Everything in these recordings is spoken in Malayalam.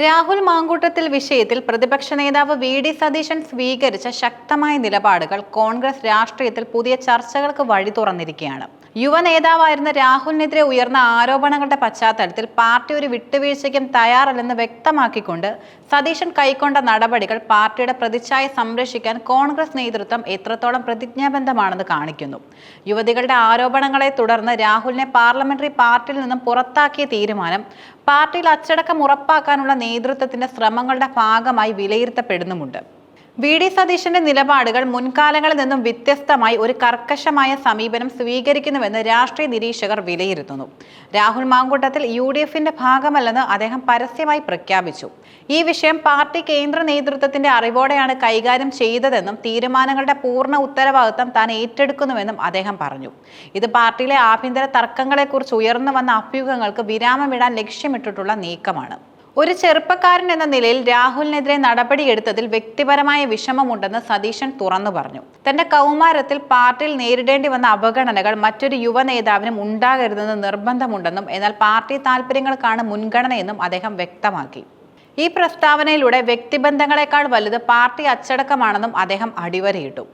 രാഹുൽ മാങ്കൂട്ടത്തിൽ വിഷയത്തിൽ പ്രതിപക്ഷ നേതാവ് വി ഡി സതീശൻ സ്വീകരിച്ച ശക്തമായ നിലപാടുകൾ കോൺഗ്രസ് രാഷ്ട്രീയത്തിൽ പുതിയ ചർച്ചകൾക്ക് വഴി തുറന്നിരിക്കുകയാണ്. യുവ നേതാവായിരുന്ന രാഹുലിനെതിരെ ഉയർന്ന ആരോപണങ്ങളുടെ പശ്ചാത്തലത്തിൽ പാർട്ടി ഒരു വിട്ടുവീഴ്ചയ്ക്കും തയ്യാറല്ലെന്ന് വ്യക്തമാക്കിക്കൊണ്ട് സതീശൻ കൈക്കൊണ്ട നടപടികൾ പാർട്ടിയുടെ പ്രതിച്ഛായ സംരക്ഷിക്കാൻ കോൺഗ്രസ് നേതൃത്വം എത്രത്തോളം പ്രതിജ്ഞാബന്ധമാണെന്ന് കാണിക്കുന്നു. യുവതികളുടെ ആരോപണങ്ങളെ തുടർന്ന് രാഹുലിനെ പാർലമെന്ററി പാർട്ടിയിൽ നിന്നും പുറത്താക്കിയ തീരുമാനം പാർട്ടിയിൽ അച്ചടക്കം ഉറപ്പാക്കാനുള്ള നേതൃത്വത്തിന്റെ ശ്രമങ്ങളുടെ ഭാഗമായി വിലയിരുത്തപ്പെടുന്നുമുണ്ട്. വി ഡി സതീശന്റെ നിലപാടുകൾ മുൻകാലങ്ങളിൽ നിന്നും വ്യത്യസ്തമായി ഒരു കർക്കശമായ സമീപനം സ്വീകരിക്കുന്നുവെന്ന് രാഷ്ട്രീയ നിരീക്ഷകർ വിലയിരുത്തുന്നു. രാഹുൽ മാങ്കൂട്ടത്തിൽ യു ഡി എഫിന്റെ ഭാഗമല്ലെന്ന് അദ്ദേഹം പരസ്യമായി പ്രഖ്യാപിച്ചു. ഈ വിഷയം പാർട്ടി കേന്ദ്ര നേതൃത്വത്തിന്റെ അറിവോടെയാണ് കൈകാര്യം ചെയ്തതെന്നും തീരുമാനങ്ങളുടെ പൂർണ ഉത്തരവാദിത്തം താൻ ഏറ്റെടുക്കുന്നുവെന്നും അദ്ദേഹം പറഞ്ഞു. ഇത് പാർട്ടിയിലെ ആഭ്യന്തര തർക്കങ്ങളെക്കുറിച്ച് ഉയർന്നു വന്ന അഭ്യൂഹങ്ങൾക്ക് വിരാമമിടാൻ ലക്ഷ്യമിട്ടിട്ടുള്ള നീക്കമാണ്. ഒരു ചെറുപ്പക്കാരൻ എന്ന നിലയിൽ രാഹുലിനെതിരെ നടപടിയെടുത്തതിൽ വ്യക്തിപരമായ വിഷമമുണ്ടെന്ന് സതീശൻ തുറന്നു പറഞ്ഞു. തന്റെ കൗമാരത്തിൽ പാർട്ടിയിൽ നേരിടേണ്ടി വന്ന അവഗണനകൾ മറ്റൊരു യുവ നേതാവിനും ഉണ്ടാകരുതെന്ന് നിർബന്ധമുണ്ടെന്നും എന്നാൽ പാർട്ടി താല്പര്യങ്ങൾക്കാണ് മുൻഗണനയെന്നും അദ്ദേഹം വ്യക്തമാക്കി. ഈ പ്രസ്താവനയിലൂടെ വ്യക്തിബന്ധങ്ങളെക്കാൾ വലുത് പാർട്ടി അച്ചടക്കമാണെന്നും അദ്ദേഹം അടിവരയിട്ടു.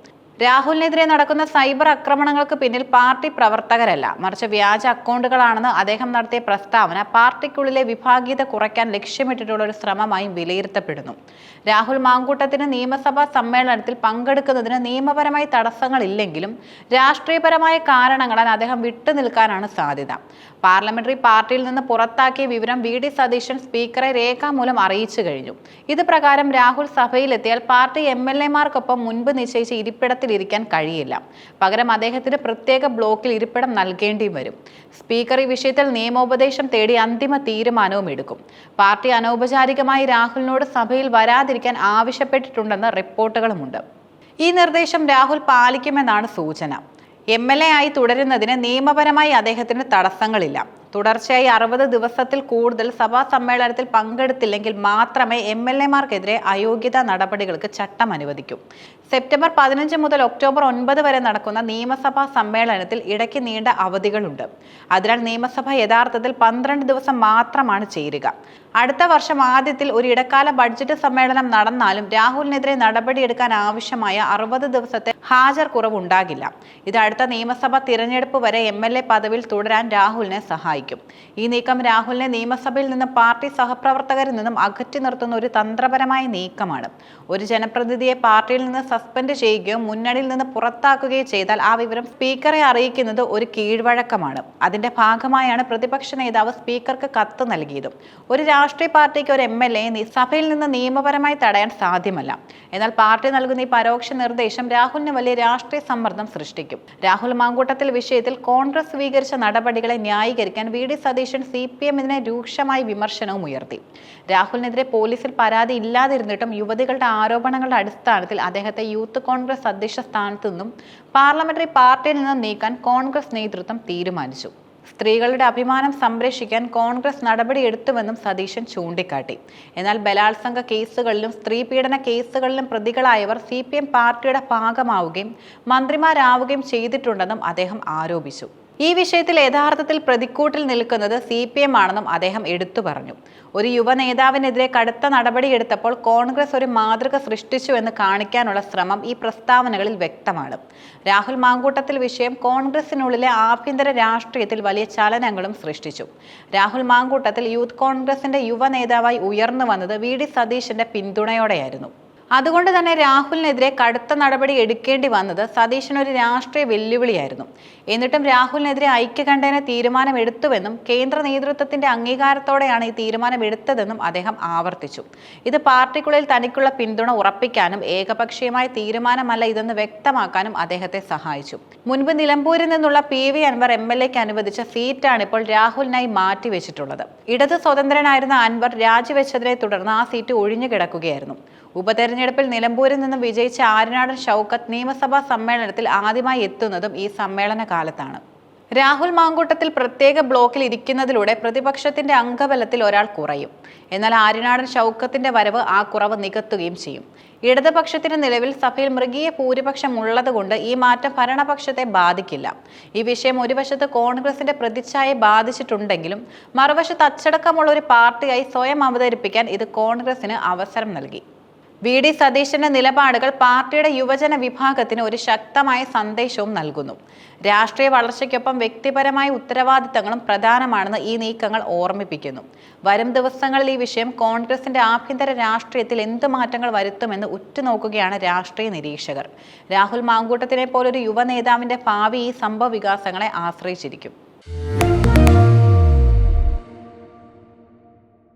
രാഹുലിനെതിരെ നടക്കുന്ന സൈബർ ആക്രമണങ്ങൾക്ക് പിന്നിൽ പാർട്ടി പ്രവർത്തകരല്ല. മറിച്ച് വ്യാജ അക്കൗണ്ടുകളാണെന്ന് അദ്ദേഹം നടത്തിയ പ്രസ്താവന പാർട്ടിക്കുള്ളിലെ വിഭാഗീയത കുറയ്ക്കാൻ ലക്ഷ്യമിട്ടിട്ടുള്ള ഒരു ശ്രമമായി വിലയിരുത്തപ്പെടുന്നു. രാഹുൽ മാങ്കൂട്ടത്തിന് നിയമസഭാ സമ്മേളനത്തിൽ പങ്കെടുക്കുന്നതിന് നിയമപരമായി തടസ്സങ്ങളില്ലെങ്കിലും രാഷ്ട്രീയപരമായ കാരണങ്ങളാൽ അദ്ദേഹം വിട്ടുനിൽക്കാനാണ് സാധ്യത. പാർലമെന്ററി പാർട്ടിയിൽ നിന്ന് പുറത്താക്കിയ വിവരം വി. ഡി. സതീശൻ സ്പീക്കറെ രേഖാമൂലം അറിയിച്ചു കഴിഞ്ഞു. ഇത് പ്രകാരം രാഹുൽ സഭയിലെത്തിയാൽ പാർട്ടി എം. എൽ. എമാർക്കൊപ്പം മുൻപ് നിശ്ചയിച്ച ഇരിപ്പിടത്തിൽ ഇരിക്കാൻ കഴിയില്ല. പകരം അദ്ദേഹത്തിന് പ്രത്യേക ബ്ലോക്കിൽ ഇരിപ്പിടം നൽകേണ്ടിയും വരും. സ്പീക്കർ ഈ വിഷയത്തിൽ നിയമോപദേശം തേടി അന്തിമ തീരുമാനവും എടുക്കും. പാർട്ടി അനൗപചാരികമായി രാഹുലിനോട് സഭയിൽ വരാതിരിക്കാൻ ആവശ്യപ്പെട്ടിട്ടുണ്ടെന്ന് റിപ്പോർട്ടുകളുമുണ്ട്. ഈ നിർദ്ദേശം രാഹുൽ പാലിക്കുമെന്നാണ് സൂചന. എം എൽ എ ആയി തുടരുന്നതിന് നിയമപരമായി അദ്ദേഹത്തിന് തടസ്സങ്ങളില്ല. തുടർച്ചയായി അറുപത് ദിവസത്തിൽ കൂടുതൽ സഭാ സമ്മേളനത്തിൽ പങ്കെടുത്തില്ലെങ്കിൽ മാത്രമേ എം എൽ എമാർക്കെതിരെ അയോഗ്യതാ നടപടികൾക്ക് ചട്ടം അനുവദിക്കൂ. സെപ്റ്റംബർ പതിനഞ്ച് മുതൽ ഒക്ടോബർ ഒൻപത് വരെ നടക്കുന്ന നിയമസഭാ സമ്മേളനത്തിൽ ഇടയ്ക്ക് നീണ്ട അവധികളുണ്ട്. അതിനാൽ നിയമസഭ യഥാർത്ഥത്തിൽ പന്ത്രണ്ട് ദിവസം മാത്രമാണ് ചേരുക. അടുത്ത വർഷം ആദ്യത്തിൽ ഒരു ഇടക്കാല ബഡ്ജറ്റ് സമ്മേളനം നടന്നാലും രാഹുലിനെതിരെ നടപടിയെടുക്കാൻ ആവശ്യമായ അറുപത് ദിവസത്തെ ഹാജർ കുറവുണ്ടാകില്ല ഇത് അടുത്ത നിയമസഭാ തിരഞ്ഞെടുപ്പ് വരെ എം പദവിയിൽ തുടരാൻ രാഹുലിനെ സഹായിക്കും. ഈ നീക്കം രാഹുലിനെ നിയമസഭയിൽ നിന്ന് പാർട്ടി സഹപ്രവർത്തകരിൽ നിന്നും അകറ്റി നിർത്തുന്ന ഒരു തന്ത്രപരമായ നീക്കമാണ്. ഒരു ജനപ്രതിനിധിയെ പാർട്ടിയിൽ നിന്ന് സസ്പെൻഡ് ചെയ്യുകയോ മുന്നണിയിൽ നിന്ന് പുറത്താക്കുകയോ ചെയ്താൽ ആ വിവരം സ്പീക്കറെ അറിയിക്കുന്നത് ഒരു കീഴ്വഴക്കമാണ്. അതിന്റെ ഭാഗമായാണ് പ്രതിപക്ഷ നേതാവ് സ്പീക്കർക്ക് കത്ത് നൽകിയതും. ഒരു രാഷ്ട്രീയ പാർട്ടിക്ക് ഒരു എം എൽ എ സഭയിൽ നിന്ന് നിയമപരമായി തടയാൻ സാധ്യമല്ല. എന്നാൽ പാർട്ടി നൽകുന്ന ഈ പരോക്ഷ നിർദ്ദേശം രാഹുലിന് വലിയ രാഷ്ട്രീയ സമ്മർദ്ദം സൃഷ്ടിക്കും. രാഹുൽ മാങ്കൂട്ടത്തിൽ വിഷയത്തിൽ കോൺഗ്രസ് സ്വീകരിച്ച നടപടികളെ ന്യായീകരിക്കാൻ V D Satheesan C P എമ്മിനെ രൂക്ഷമായി വിമർശനവും ഉയർത്തി. രാഹുലിനെതിരെ പോലീസിൽ പരാതി ഇല്ലാതിരുന്നിട്ടും യുവതികളുടെ ആരോപണങ്ങളുടെ അടിസ്ഥാനത്തിൽ അദ്ദേഹത്തെ യൂത്ത് കോൺഗ്രസ് അധ്യക്ഷ സ്ഥാനത്തു നിന്നും പാർലമെന്ററി പാർട്ടിയിൽ നിന്നും നീക്കാൻ കോൺഗ്രസ് നേതൃത്വം തീരുമാനിച്ചു. സ്ത്രീകളുടെ അഭിമാനം സംരക്ഷിക്കാൻ കോൺഗ്രസ് നടപടിയെടുത്തുവെന്നും സതീശൻ ചൂണ്ടിക്കാട്ടി. എന്നാൽ ബലാത്സംഗ കേസുകളിലും സ്ത്രീ പീഡന കേസുകളിലും പ്രതികളായവർ സി പാർട്ടിയുടെ ഭാഗമാവുകയും മന്ത്രിമാരാവുകയും ചെയ്തിട്ടുണ്ടെന്നും അദ്ദേഹം ആരോപിച്ചു. ഈ വിഷയത്തിൽ യഥാർത്ഥത്തിൽ പ്രതിക്കൂട്ടിൽ നിൽക്കുന്നത് സി പി എം ആണെന്നും അദ്ദേഹം എടുത്തു പറഞ്ഞു. ഒരു യുവ നേതാവിനെതിരെ കടുത്ത നടപടിയെടുത്തപ്പോൾ കോൺഗ്രസ് ഒരു മാതൃക സൃഷ്ടിച്ചു എന്ന് കാണിക്കാനുള്ള ശ്രമം ഈ പ്രസ്താവനകളിൽ വ്യക്തമാണ്. രാഹുൽ മാങ്കൂട്ടത്തിൽ വിഷയം കോൺഗ്രസിനുള്ളിലെ ആഭ്യന്തര രാഷ്ട്രീയത്തിൽ വലിയ ചലനങ്ങളും സൃഷ്ടിച്ചു. രാഹുൽ മാങ്കൂട്ടത്തിൽ യൂത്ത് കോൺഗ്രസിന്റെ യുവ നേതാവായി ഉയർന്നു വന്നത് വി ഡി സതീശന്റെ പിന്തുണയോടെയായിരുന്നു. അതുകൊണ്ട് തന്നെ രാഹുലിനെതിരെ കടുത്ത നടപടി എടുക്കേണ്ടി വന്നത് സതീശൻ ഒരു രാഷ്ട്രീയ വെല്ലുവിളിയായിരുന്നു. എന്നിട്ടും രാഹുലിനെതിരെ ഐക്യകണ്ഠേന തീരുമാനം എടുത്തുവെന്നും കേന്ദ്ര നേതൃത്വത്തിന്റെ അംഗീകാരത്തോടെയാണ് ഈ തീരുമാനം എടുത്തതെന്നും അദ്ദേഹം ആവർത്തിച്ചു. ഇത് പാർട്ടിക്കുള്ളിൽ തനിക്കുള്ള പിന്തുണ ഉറപ്പിക്കാനും ഏകപക്ഷീയമായ തീരുമാനമല്ല ഇതെന്ന് വ്യക്തമാക്കാനും അദ്ദേഹത്തെ സഹായിച്ചു. മുൻപ് നിലമ്പൂരിൽ നിന്നുള്ള P V Anvar M L എക്ക് അനുവദിച്ച സീറ്റാണ് ഇപ്പോൾ രാഹുലിനായി മാറ്റിവെച്ചിട്ടുള്ളത്. ഇടത് സ്വതന്ത്രനായിരുന്ന അൻവർ രാജിവെച്ചതിനെ തുടർന്ന് ആ സീറ്റ് ഒഴിഞ്ഞു കിടക്കുകയായിരുന്നു ഉപതെരഞ്ഞെടുപ്പിൽ നിലമ്പൂരിൽ നിന്നും വിജയിച്ച ആര്യനാടൻ ഷൗക്കത്ത് നിയമസഭാ സമ്മേളനത്തിൽ ആദ്യമായി എത്തുന്നതും ഈ സമ്മേളന കാലത്താണ്. രാഹുൽ മാങ്കൂട്ടത്തിൽ പ്രത്യേക ബ്ലോക്കിൽ ഇരിക്കുന്നതിലൂടെ പ്രതിപക്ഷത്തിന്റെ അംഗബലത്തിൽ ഒരാൾ കുറയും. എന്നാൽ ആര്യനാടൻ ഷൗക്കത്തിന്റെ വരവ് ആ കുറവ് നികത്തുകയും ചെയ്യും. ഇടതുപക്ഷത്തിന് നിലവിൽ സഭയിൽ മൃഗീയ ഭൂരിപക്ഷം ഉള്ളതുകൊണ്ട് ഈ മാറ്റം ഭരണപക്ഷത്തെ ബാധിക്കില്ല. ഈ വിഷയം ഒരു വശത്ത് കോൺഗ്രസിന്റെ പ്രതിച്ഛായ ബാധിച്ചിട്ടുണ്ടെങ്കിലും മറുവശത്ത് അച്ചടക്കമുള്ള ഒരു പാർട്ടിയായി സ്വയം അവതരിപ്പിക്കാൻ ഇത് കോൺഗ്രസിന് അവസരം നൽകി. വി ഡി സതീശന്റെ നിലപാടുകൾ പാർട്ടിയുടെ യുവജന വിഭാഗത്തിന് ഒരു ശക്തമായ സന്ദേശവും നൽകുന്നു. രാഷ്ട്രീയ വളർച്ചയ്ക്കൊപ്പം വ്യക്തിപരമായ ഉത്തരവാദിത്തങ്ങളും പ്രധാനമാണെന്ന് ഈ നീക്കങ്ങൾ ഓർമ്മിപ്പിക്കുന്നു. വരും ദിവസങ്ങളിൽ ഈ വിഷയം കോൺഗ്രസിന്റെ ആഭ്യന്തര രാഷ്ട്രീയത്തിൽ എന്ത് മാറ്റങ്ങൾ വരുത്തുമെന്ന് ഉറ്റുനോക്കുകയാണ് രാഷ്ട്രീയ നിരീക്ഷകർ. രാഹുൽ മാങ്കൂട്ടത്തിനെ പോലൊരു യുവ നേതാവിന്റെ ഭാവി ഈ സംഭവ വികാസങ്ങളെ ആശ്രയിച്ചിരിക്കും.